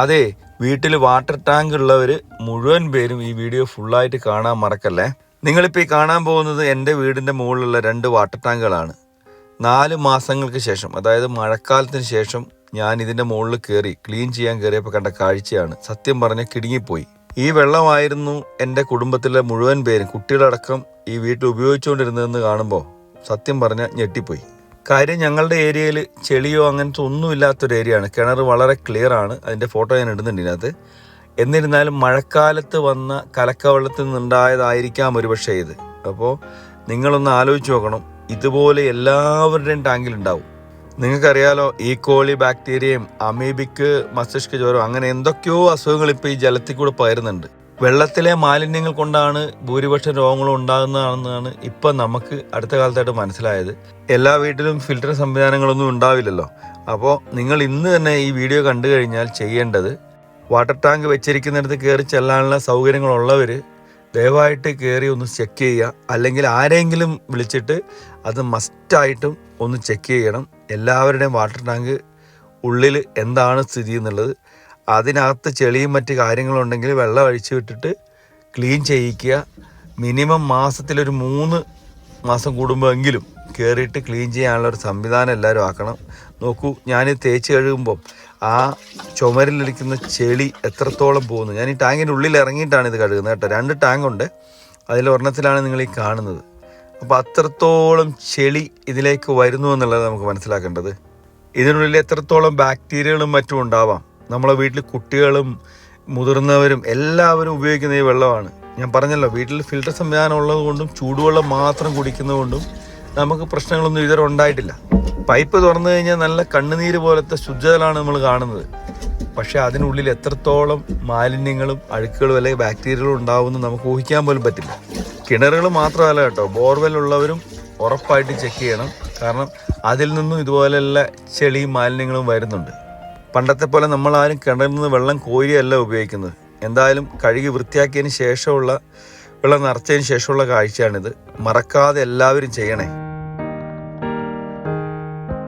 അതെ വീട്ടിൽ water tank ഉള്ളവർ മുഴുവൻ പേരും ഈ വീഡിയോ ഫുള്ളായിട്ട് കാണാൻ മറക്കല്ലേ? നിങ്ങളിപ്പോൾ ഈ കാണാൻ പോകുന്നത് എന്റെ വീടിന്റെ മുകളിലുള്ള രണ്ട് വാട്ടർ ടാങ്കുകളാണ് നാല് മാസങ്ങൾക്ക് ശേഷം അതായത് മഴക്കാലത്തിന് ശേഷം ഞാൻ ഇതിന്റെ മുകളിൽ കയറി ക്ലീൻ ചെയ്യാൻ കയറിയപ്പോൾ കണ്ട കാഴ്ചയാണ്. സത്യം പറഞ്ഞ് കിടുങ്ങിപ്പോയി. ഈ വെള്ളമായിരുന്നു എന്റെ കുടുംബത്തിലെ മുഴുവൻ പേരും കുട്ടികളടക്കം ഈ വീട്ടിൽ ഉപയോഗിച്ചുകൊണ്ടിരുന്നതെന്ന് കാണുമ്പോൾ സത്യം പറഞ്ഞ ഞെട്ടിപ്പോയി. കാര്യം ഞങ്ങളുടെ ഏരിയയിൽ ചെളിയോ അങ്ങനത്തെ ഒന്നുമില്ലാത്തൊരു ഏരിയയാണ്. കിണർ വളരെ ക്ലിയർ ആണ്. അതിന്റെ ഫോട്ടോ ഞാൻ ഇടുന്നുണ്ട് ഇതിനകത്ത്. എന്നിരുന്നാലും മഴക്കാലത്ത് വന്ന കലക്കവെള്ളത്തിൽ നിന്നുണ്ടായതായിരിക്കാം ഒരുപക്ഷെ ഇത്. അപ്പോൾ നിങ്ങളൊന്ന് ആലോചിച്ച് നോക്കണം. ഇതുപോലെ എല്ലാവരുടെയും ടാങ്കിൽ ടാങ്കിലുണ്ടാവും നിങ്ങൾക്കറിയാലോ ഈ കോളി ബാക്ടീരിയയും അമീബിക്ക് മസ്തിഷ്ക ജ്വരം അങ്ങനെ എന്തൊക്കെയോ അസുഖങ്ങൾ ഇപ്പോൾ ഈ ജലത്തിൽ കൂടെ പകരുന്നുണ്ട്. വെള്ളത്തിലെ മാലിന്യങ്ങൾ കൊണ്ടാണ് ഭൂരിപക്ഷം രോഗങ്ങളും ഉണ്ടാകുന്നതാണെന്നാണ് ഇപ്പം നമുക്ക് അടുത്ത കാലത്തായിട്ട് മനസ്സിലായത്. എല്ലാ വീട്ടിലും ഫിൽറ്റർ സംവിധാനങ്ങളൊന്നും ഉണ്ടാവില്ലല്ലോ. അപ്പോൾ നിങ്ങൾ ഇന്ന് തന്നെ ഈ വീഡിയോ കണ്ടു കഴിഞ്ഞാൽ ചെയ്യേണ്ടത് വാട്ടർ ടാങ്ക് വെച്ചിരിക്കുന്നിടത്ത് കയറി ചെല്ലാനുള്ള സൗകര്യങ്ങളുള്ളവർ ദയവായിട്ട് കയറി ഒന്ന് ചെക്ക് ചെയ്യുക. അല്ലെങ്കിൽ ആരെങ്കിലും വിളിച്ചിട്ട് അത് മസ്റ്റായിട്ടും ഒന്ന് ചെക്ക് ചെയ്യണം. എല്ലാവരുടെയും വാട്ടർ ടാങ്ക് ഉള്ളിൽ എന്താണ് സ്ഥിതി എന്നുള്ളത്. അതിനകത്ത് ചെളിയും മറ്റ് കാര്യങ്ങളുണ്ടെങ്കിൽ വെള്ളം അഴിച്ചു വിട്ടിട്ട് ക്ലീൻ ചെയ്യിക്കുക. മിനിമം മാസത്തിലൊരു മൂന്ന് മാസം കൂടുമ്പോഴെങ്കിലും കയറിയിട്ട് ക്ലീൻ ചെയ്യാനുള്ള ഒരു സംവിധാനം എല്ലാവരും ആക്കണം. നോക്കൂ ഞാൻ തേച്ച് കഴുകുമ്പോൾ ആ ചുമരിലിരിക്കുന്ന ചെളി എത്രത്തോളം പോകുന്നു. ഞാൻ ഈ ടാങ്കിന്റെ ഉള്ളിൽ ഇറങ്ങിയിട്ടാണ് ഇത് കഴുകുന്നത് കേട്ടോ. രണ്ട് ടാങ്ക് ഉണ്ട് അതിൽ ഒരെണ്ണത്തിലാണ് നിങ്ങൾ ഈ കാണുന്നത്. അപ്പോൾ അത്രത്തോളം ചെളി ഇതിലേക്ക് വരുന്നു എന്നുള്ളത് നമുക്ക് മനസ്സിലാക്കേണ്ടത്. ഇതിനുള്ളിൽ എത്രത്തോളം ബാക്ടീരിയകളും മറ്റും ഉണ്ടാവാം. നമ്മളെ വീട്ടിൽ കുട്ടികളും മുതിർന്നവരും എല്ലാവരും ഉപയോഗിക്കുന്ന ഈ വെള്ളമാണ്. ഞാൻ പറഞ്ഞല്ലോ വീട്ടിൽ ഫിൽട്ടർ സംവിധാനം ഉള്ളത് കൊണ്ടും ചൂടുവെള്ളം മാത്രം കുടിക്കുന്നതുകൊണ്ടും നമുക്ക് പ്രശ്നങ്ങളൊന്നും ഇതുവരെ ഉണ്ടായിട്ടില്ല. പൈപ്പ് തുറന്നു കഴിഞ്ഞാൽ നല്ല കണ്ണുനീര് പോലത്തെ ശുദ്ധജലമാണ് നമ്മൾ കാണുന്നത്. പക്ഷേ അതിനുള്ളിൽ എത്രത്തോളം മാലിന്യങ്ങളും അഴുക്കുകളും അല്ലെങ്കിൽ ബാക്ടീരിയകളും ഉണ്ടാവുമെന്ന് നമുക്ക് ഊഹിക്കാൻ പോലും പറ്റില്ല. കിണറുകൾ മാത്രമല്ല കേട്ടോ ബോർവെൽ ഉള്ളവരും ഉറപ്പായിട്ട് ചെക്ക് ചെയ്യണം. കാരണം അതിൽ നിന്നും ഇതുപോലെയുള്ള ചെളിയും മാലിന്യങ്ങളും വരുന്നുണ്ട്. പണ്ടത്തെ പോലെ നമ്മൾ ആരും കിണറിൽ നിന്ന് വെള്ളം കോരിയല്ല ഉപയോഗിക്കുന്നത്. എന്തായാലും കഴുകി വൃത്തിയാക്കിയതിന് ശേഷമുള്ള വെള്ളം നിറച്ചതിന് ശേഷമുള്ള കാഴ്ചയാണിത്. മറക്കാതെ എല്ലാവരും ചെയ്യണേ.